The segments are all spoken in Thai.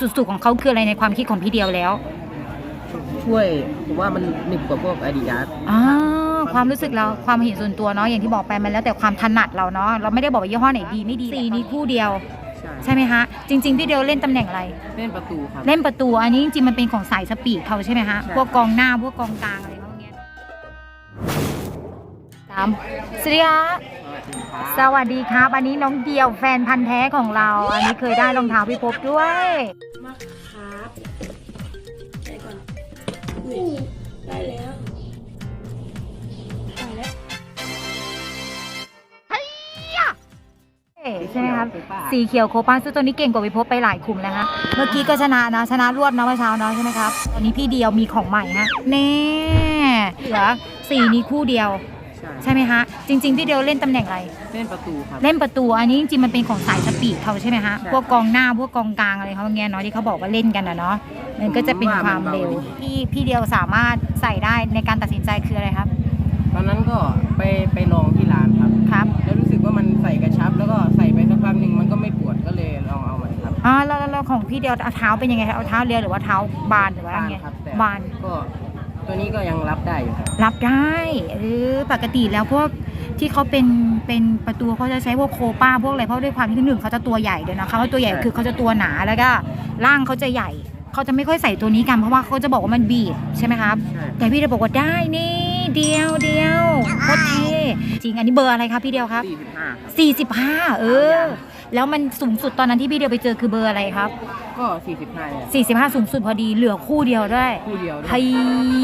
สุดๆของเขาคืออะไรในความคิดของพี่เดียวแล้วช่วยผมว่ามันหนึบกว่าพวกอาดิดาสอ่าความรู้สึกเราความเห็นส่วนตัวเนาะอย่างที่บอกไปมันแล้วแต่ความถนัดเราเนาะเราไม่ได้บอกว่ายี่ห้อไหนดีไม่ดีสีนี้คู่เดียว ใช่ใช่ไหมฮะจริง ๆ พี่เดียวเล่นตำแหน่งอะไร เล่นประตูครับเล่นประตูอันนี้จริงๆมันเป็นของสายสปีดเขาใช่ไหมฮะใช่พวกกองหน้าพวกกองกลางอะไรพวกเนี้ยตามสวัสดีครับ สวัสดีครับอันนี้น้องเดียวแฟนพันธ์แท้ของเรา อันนี้เคยได้รองเท้าพี่พบด้วยมาครับได้ก่อนอุ้ยได้แล้วได้แล้วใช่ไหมครับ สีเขียวโคปันซึ่งตัวนี้เก่งกว่าวิภพไปหลายคุมแล้วฮะ เมื่อกี้ก็ชนะนะ ชนะรวดนะเมื่อเช้าเนาะใช่ไหมครับ ตอนนี้พี่เดียวมีของใหม่ฮะ แน่ เหลือสีนี้คู่เดียว ใช่ใช่ไหมฮะ จริงๆพี่เดียวเล่นตำแหน่งอะไร เล่นประตูครับ เล่นประตูอันนี้จริงๆมันเป็นของสายสปีดเขาใช่ไหมฮะ ใช่ พวกกองหน้าพวกกองกลางอะไรเขาเงี้ยเนาะที่เขาบอกว่าเล่นกันนะเนาะ มันก็จะเป็นความเร็วที่พี่เดียวสามารถใส่ได้ในการตัดสินใจคืออะไรครับ ตอนนั้นก็ไปไปลองที่ร้านครับ ครับ แล้วรู้สึกว่ามันใส่กระชับ แล้วก็ใส่ไปสักพักหนึ่งมันก็ไม่ปวดก็เลยลองเอามันครับอ่าแล้วแล้วแล้วของพี่เดียวเอาเท้าเป็นยังไงครับเอาเท้าเรียวหรือว่าเท้าบานหรือว่าอะไรเงี้ยครับแต่บาน ก็ตัวนี้ก็ยังรับได้อยู่ครับ รับได้หรือปกติแล้วพวก ที่เขาเป็นเป็นประตูเขาจะใช้พวกโคป้าพวกอะไรเพราะด้วยความที่หนึ่งเขาจะตัวใหญ่เดี๋ยวนะเขาตัวใหญ่ใช่คือเขาจะตัวหนาแล้วก็ร่างเขาจะใหญ่เขาจะไม่ค่อยใส่ตัวนี้กันเพราะว่าเขาจะบอกว่ามันบีบใช่ไหมครับใช่แต่พี่เดียวบอกว่าได้นี่เดียวเดียวโคตรเท่จริงอันนี้เบอร์อะไรครับพี่เดียวครับสี่สิบห้าครับ45เออ แล้วมันสูงสุดตอนนั้นที่พี่เดียวไปเจอคือเบอร์อะไรครับ ก็สี่สิบห้าเนี่ย45 สูงสุดพอดีเหลือคู่เดียวด้วยคู่เดียวด้วยไฮ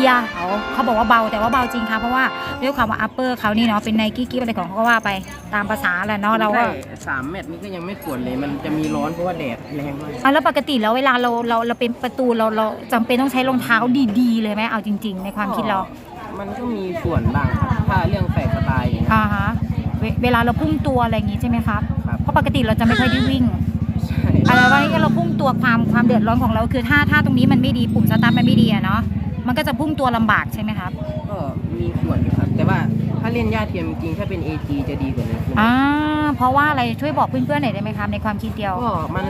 ยาเขาเขาบอกว่าเบาแต่ว่าเบาจริงค่ะเพราะว่าด้วยความว่าอัปเปอร์เขานี่เนาะเป็นไนกี้กิ๊อะไรของเขาก็ว่าไปตามภาษาแหละเนาะเราก็ได้สามแมตช์นี้ก็ยังไม่ปวดเลย มันจะมีร้อนเพราะว่าแดดแรงมาก อะแล้วปกติแล้วเวลาเราเราเราเป็นประตูเราเราจำเป็นต้องใช้รองเท้าดีๆ เลยไหมเอาจริง ๆ ในความคิดเรามันก็มีส่วนบ้างครับถ้าเรื่องใส่สไตล์อย่างเงี้ยอ่าฮะเวเวลาเราพุ่งตัวอะไรอย่างงี้ใช่ไหมครับ ครับ เพราะปกติเราจะไม่ค่อยได้วิ่งใช่ อะไรว่านี่เราพุ่งตัวความความเดือดร้อนของเราคือถ้าถ้าตรงนี้มันไม่ดีปุ่มสตาร์ทมันไม่ดีอะเนาะมันก็จะพุ่งตัวลำบากใช่ไหมครับ ก็มีส่วนอยู่ครับ แต่ว่า ถ้าเล่นหญ้าเทียมจริงๆถ้าเป็น AG จะดีกว่านี้อ่าเพราะว่าอะไรช่วยบอกเพื่อนๆหน่อยได้ไหมครับในความคิดเดียวก็มัน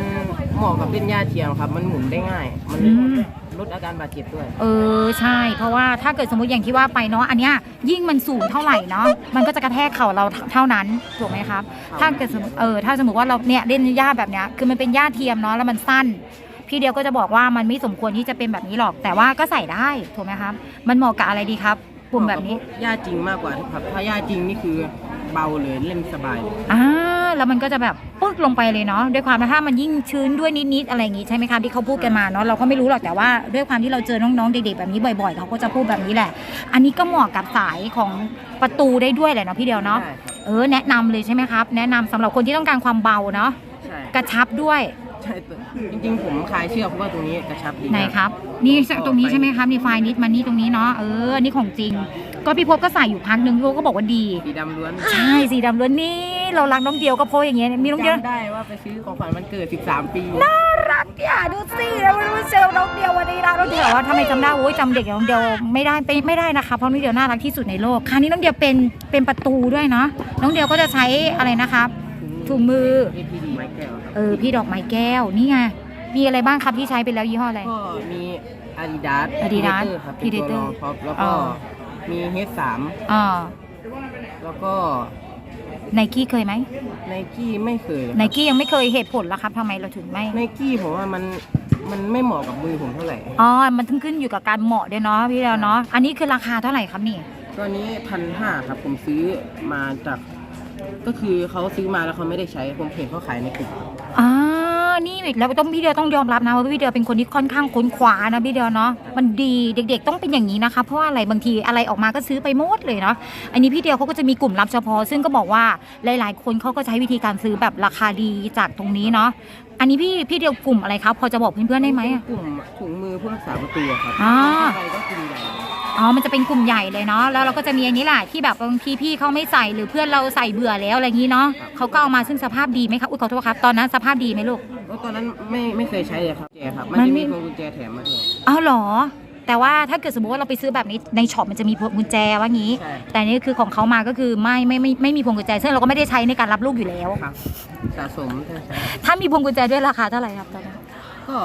เหมาะกับเล่นหญ้าเทียมครับ มันหมุนได้ง่าย มันอืม ลดอาการบาดเจ็บด้วย เออใช่ เพราะว่าถ้าเกิดสมมติอย่างที่ว่าไปเนาะอันเนี้ยยิ่งมันสูงเท่าไหร่เนาะมันก็จะกระแทกเข่าเราเท่านั้นถูกไหมครับครับถ้าเกิดสมมติเออถ้าสมมติว่าเราเนี่ยเล่นหญ้าแบบเนี้ยคือมันเป็นหญ้าเทียมเนาะแล้วมันสั้น พี่เดียวก็จะบอกว่ามันไม่สมควรที่จะเป็นแบบนี้หรอก แต่ว่าก็ใส่ได้ถูกไหมครับ มันเหมาะกับอะไรดีครับ ปุ่มแบบนี้หญ้าจริงมากกว่าครับ ถ้าหญ้าจริงนี่คือเบาเลยเล่นสบายเลยอ่าแล้วมันก็จะแบบปึ๊กลงไปเลยเนาะด้วยความที่ถ้ามันยิ่งชื้นด้วยนิดๆอะไรอย่างงี้ใช่ไหมครับที่เขาพูดกันมาเนาะเราก็ไม่รู้หรอกแต่ว่าด้วยความที่เราเจอน้องๆเด็กๆแบบนี้บ่อยๆเขาก็จะพูดแบบนี้แหละ อันนี้ก็เหมาะกับสายของประตูได้ด้วยแหละเนาะพี่เดียวเนาะใช่ครับเออแนะนำเลยใช่ไหมครับ แนะนำสำหรับคนที่ต้องการความเบาเนาะใช่กระชับด้วย ใช่ตัวจริงๆผมคลายเชือกเพราะว่าตรงนี้กระชับดีไหนมากครับ นี่ตรงนี้ใช่ไหมครับนี่ไฟล์นิดมานี่ตรงนี้เนาะเอออันนี้ของจริง ก็พี่พบก็ใส่อยู่พักหนึ่งพี่พบก็บอกว่าดี สีดำล้วนใช่สีดำล้วนนี่เรารักน้องเดียวก็เพราะอย่างเงี้ยมีน้องเดียวจำได้ว่าไปซื้อของขวัญวันเกิด 13 ปีรักเนี่ยดูสิแล้วไม่รู้เซลน้องเดียววันนี้นะน้องเดียวว่าทำไมจำได้โอ้ยจำเด็กอย่างน้องเดียวไม่ได้ไม่ไม่ได้นะคะเพราะน้องเดียวน่ารักที่สุดในโลกคราวนี้น้องเดียวเป็นเป็นประตูด้วยเนาะน้องเดียวก็จะใช้อะไรนะครับถุงมือ APD ไม้แก้วครับ เออพี่ดอกไม้แก้วนี่ไงมีอะไรบ้างครับที่ใช้ไปแล้วยี่ห้ออะไร ก็มี Adidas Adidas Predator ครับเป็นตัว Predator รองท็อปแล้วก็อ๋อ มี H3 อ่าแล้วก็ไนกี้เคยไหมไนกี้ไม่เคยไนกี้ยังไม่เคยเหตุผลละครับทำไมเราถึงไม่ไนกี้ผมว่ามันมันไม่เหมาะกับมือผมเท่าไหร่ อ๋อมันถึงขึ้นอยู่กับการเหมาะด้วยเนาะพี่เดียวเนาะอันนี้คือราคาเท่าไหร่ครับนี่ ตัวนี้พันห้าครับผมซื้อมาจาก ก็คือเขาซื้อมาแล้วเขาไม่ได้ใช้ผมเห็นเขาขายในกลุ่ม อ่านี่แล้วต้องพี่เดียวต้องยอมรับนะว่าพี่เดียวเป็นคนที่ค่อนข้างค้นคว้านะพี่เดียวเนาะมันดีเด็ก ๆ ต้องเป็นอย่างนี้นะคะเพราะว่าอะไรบางทีอะไรออกมาก็ซื้อไปหมดเลยเนาะอันนี้พี่เดียวเขาก็จะมีกลุ่มรับเฉพาะ ซึ่งก็บอกว่าหลาย ๆ คนเขาก็ใช้วิธีการซื้อแบบราคาดีจากตรงนี้เนาะอันนี้พี่พี่เดียวกลุ่มอะไรครับพอจะบอกเพื่อนๆได้ไหมอะกลุ่มถุงมือเพื่อรักษาประตูอะครับอ่าใครก็กลุ่มใหญ่ อ๋อ มันจะเป็นกลุ่มใหญ่เลยเนาะ แล้วเราก็จะมีอันนี้แหละที่แบบบางทีพี่เขาไม่ใส่หรือเพื่อนเราใส่เบื่อแล้วอะไรอย่างนี้เนาะเขาก็เอามาซึ่งสภาพดีไหมครับ อุ้ยขอโทษครับ ตอนนั้นสภาพดีไหมลูก แล้วตอนนั้นไม่ไม่เคยใช้เลยครับแจครับ มันมันจะไม่มีพวงกุญแจแถมมาด้วย อ้าวเหรอ แต่ว่าถ้าเกิดสมมติว่าเราไปซื้อแบบนี้ในช็อปมันจะมีพวงกุญแจว่างี้ ใช่ แต่นี่คือของเขามาก็คือไม่ไม่ไม่ไม่มีพวงกุญแจ ซึ่งเราก็ไม่ได้ใช้ในการรับลูกอยู่แล้ว ครับสะสมใช่ใช่ถ้ามีพวงกุญแจด้วยราคาเท่าไหร่ครับตอนนั้น ก็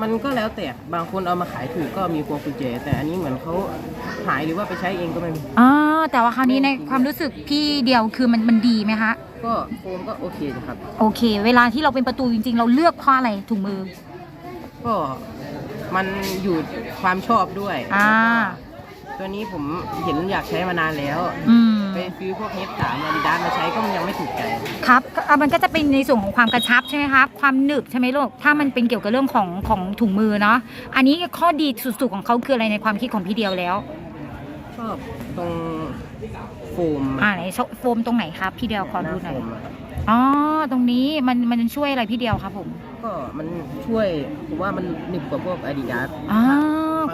มันก็แล้วแต่บางคนเอามาขายถูกก็มีพวงกุญแจแต่อันนี้เหมือนเขาหายหรือว่าไปใช้เองก็ไม่รู้อ๋อแต่ว่าคราวนี้ในความรู้สึกพี่เดียวคือมันมันดีไหมคะ ก็โฟมก็โอเคนะครับ โอเค เวลาที่เราเป็นประตูจริง ๆ เราเลือกเพราะอะไรถุงมือ ก็มันอยู่ความชอบด้วยอ่า แล้วก็ตัวนี้ผมเห็นอยากใช้มานานแล้ว อืม ไปซื้อพวกเฮดสามอาดิดาสมาใช้ก็ยังไม่ถูกใจ ครับก็อะมันก็จะเป็นในส่วนของความกระชับใช่ไหมครับ ความหนึบใช่ไหมลูก ถ้ามันเป็นเกี่ยวกับเรื่องของของถุงมือเนาะ อันนี้ข้อดีสุดๆของเขาคืออะไรในความคิดของพี่เดียวแล้ว ชอบตรงโฟมอ่าไหนโฟมตรงไหนครับพี่เดียวขอดูหน่อยาโฟมะอ๋อ ตรงนี้มันมันช่วยอะไรพี่เดียวครับผม ก็มันช่วยผมว่ามันหนึบกว่าพวกอาดิดาส อ่า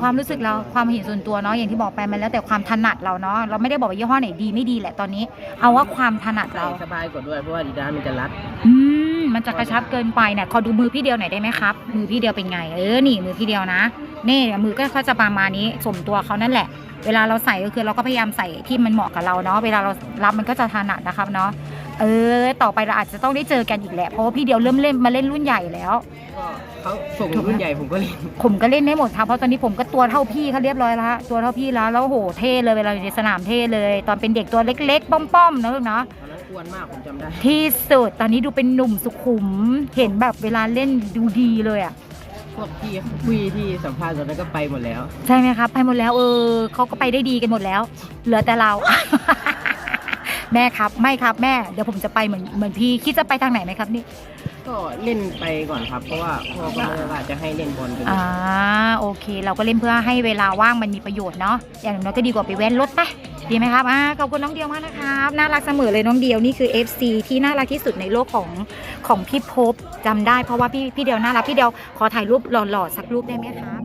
ความรู้สึกเราความเห็นส่วนตัวเนาะอย่างที่บอกไปมันแล้วแต่ความถนัดเราเนาะเราไม่ได้บอกว่ายี่ห้อไหนดีไม่ดีแหละตอนนี้ เอาว่าความถนัดใส่เราสบายกว่าด้วยเพราะว่าอาดิดาสมันจะรัดอืมมันจะกระชับเกินไปเนี่ยขอดูมือพี่เดียวหน่อยได้ไหมครับ มือพี่เดียวเป็นไงเออนี่มือพี่เดียวนะนี่มือก็เขาจะประมาณนี้สมตัวเขานั่นแหละ เวลาเราใส่ก็คือเราก็พยายามใส่ที่มันเหมาะกับเราเนาะเวลาเรารับมันก็จะถนัดนะครับเนาะ เออ ต่อไปเราอาจจะต้องได้เจอกันอีกแหละ เพราะว่าพี่เดียวเริ่มเล่นมาเล่นรุ่นใหญ่แล้ว ก็เขาส่งรุ่นใหญ่ผมก็เล่นผมก็เล่นได้หมดครับเพราะตอนนี้ผมก็ตัวเท่าพี่เขาเรียบร้อยแล้วฮะ ตัวเท่าพี่แล้ว แล้วโหเท่เลยเวลาอยู่ในสนามเท่เลย ตอนเป็นเด็กตัวเล็ก ๆ ป้อมๆนะลูกเนาะ ตอนนั้นอ้วนมากผมจำได้ ที่สุด ตอนนี้ดูเป็นหนุ่มสุขุม เห็นแบบเวลาเล่นดูดีเลยอะพวกพี่คุยที่สัมภาษณ์ตอนนั้นก็ไปหมดแล้ว ใช่ไหมครับ ไปหมดแล้วเออเขาก็ไปได้ดีกันหมดแล้ว เหลือแต่เรา แม่ครับ ไม่ครับแม่เดี๋ยวผมจะไปเหมือนเหมือนพี่คิดจะไปทางไหนไหมครับนี่ก็เล่นไปก่อนครับเพราะว่าพ่อก็ไม่ได้ว่าจะให้เล่นบอลไปเลยอ่าโอเค เราก็เล่นเพื่อให้เวลาว่างมันมีประโยชน์เนาะอย่างน้อยก็ดีกว่าไปแว้นรถไปดีไหมครับอ่าขอบคุณน้องเดียวมากนะครับน่ารักเสมอเลยน้องเดียวนี่คือ FC ที่น่ารักที่สุดในโลกของของพี่ภพบจำได้เพราะว่าพี่พี่เดียวน่ารักพี่เดียวขอถ่ายรูปหล่อๆสักรูปได้ไหมครับ